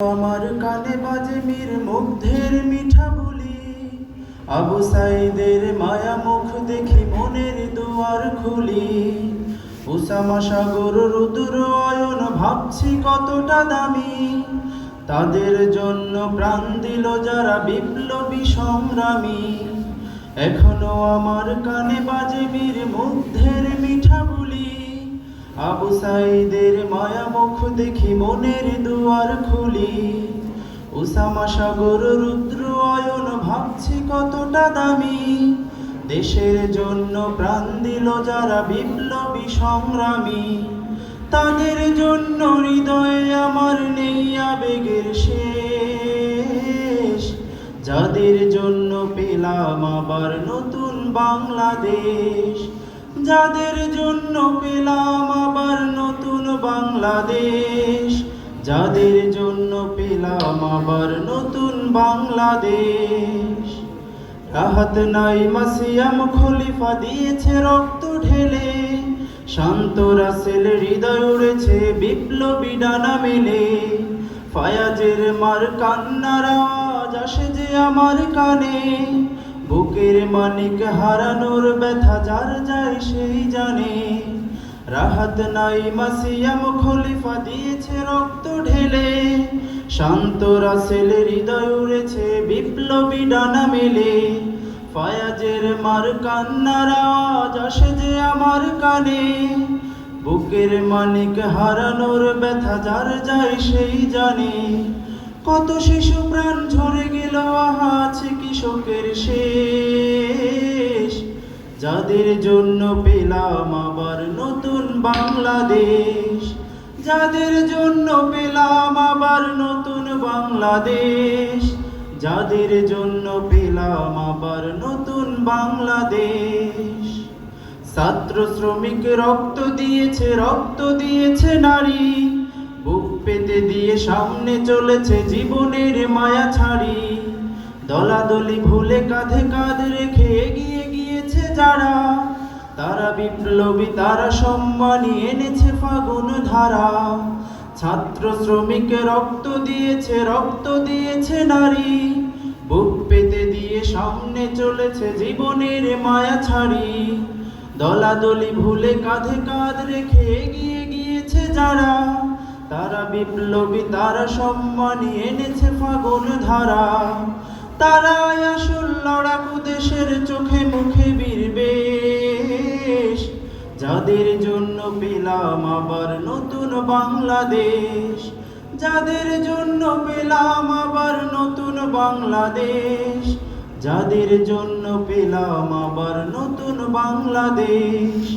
আমার কানে বাজে মীর মুগ্ধের মিঠা বলি। আবু সাইদের মায়া মুখ দেখি মনের দুয়ার খুলি। উসামা সাগর রুদ্র অয়ন ভাবছি কতটা দামি। তাদের জন্য প্রাণ দিল যারা বিপ্লবী সংগ্রামী। এখনও আমার কানে বাজে বীর মুগ্ধের আবু সাইদের মায়া মুখ দেখি মনের দুয়ার খুলি। উসামা সাগর রুদ্র অয়ন ভাবছি কতটা দামি। দেশের জন্য প্রাণ দিল যারা বিপ্লবী সংগ্রামী। তাদের জন্য হৃদয়ে আমার নেই আবেগের শেষ। যাদের জন্য পেলাম আবার নতুন বাংলাদেশ। যাদের জন্য পেলাম আবার নতুন বাংলাদেশ, যাদের জন্য পেলাম আবার নতুন বাংলাদেশ। রাহাত নাই মাসিয়াম খলিফা দিয়েছে রক্ত ঢেলে, শান্ত রাসেল হৃদয় উড়েছে বিপ্লবী ডানা মেলে। ফায়াজের মার কান্নার আসে যে আমার কানে বুকের মানিক হারানোর ব্যথা যার যায় সেই জানে। রাহাত নাই মাসিয়াম খলিফা দিয়েছে রক্ত ঢেলে। শান্ত রাসেল হৃদয় উড়েছে বিপ্লবী ডানা মেলে। ফায়াজের মার কান্নার আওয়াজ আসে যে আমার কানে। বুকের মানিক হারানোর ব্যথা যার যায় সেই জানে। কত শিশু প্রাণ ঝরে গেল আছে কৃষকের শেষ। যাদের জন্য পেলাম আবার নতুন বাংলাদেশ। যাদের জন্য পেলাম আবার নতুন বাংলাদেশ। যাদের জন্য পেলাম আবার নতুন বাংলাদেশ। ছাত্র শ্রমিক রক্ত দিয়েছে রক্ত দিয়েছে নারী। পেতে দিয়ে সামনে চলেছে জীবনের মায়া ছাড়ি। দলাদলি ভুলে কাঁধে কাঁধ রেখে এগিয়ে গিয়েছে যারা। তারা বিপ্লবী, তারা সম্মানী, এনেছে ফাগুন ধারা। ছাত্র শ্রমিক রক্ত দিয়েছে রক্ত দিয়েছে নারী। বুক পেতে দিয়ে সামনে চলেছে জীবনের মায়া ছাড়ি। দলাদলি ভুলে কাঁধে কাঁধ রেখে এগিয়ে গিয়েছে যারা। তারা বিপ্লবী, তারা সম্মানী, এনেছে ফাগুন ধারা। তারাই আসল লড়াকু দেশের চোখে মুখে বীরবেশ। যাদের জন্য পেলাম আবার নতুন বাংলাদেশ। যাদের জন্য পেলাম আবার নতুন বাংলাদেশ। যাদের জন্য পেলাম আবার নতুন বাংলাদেশ।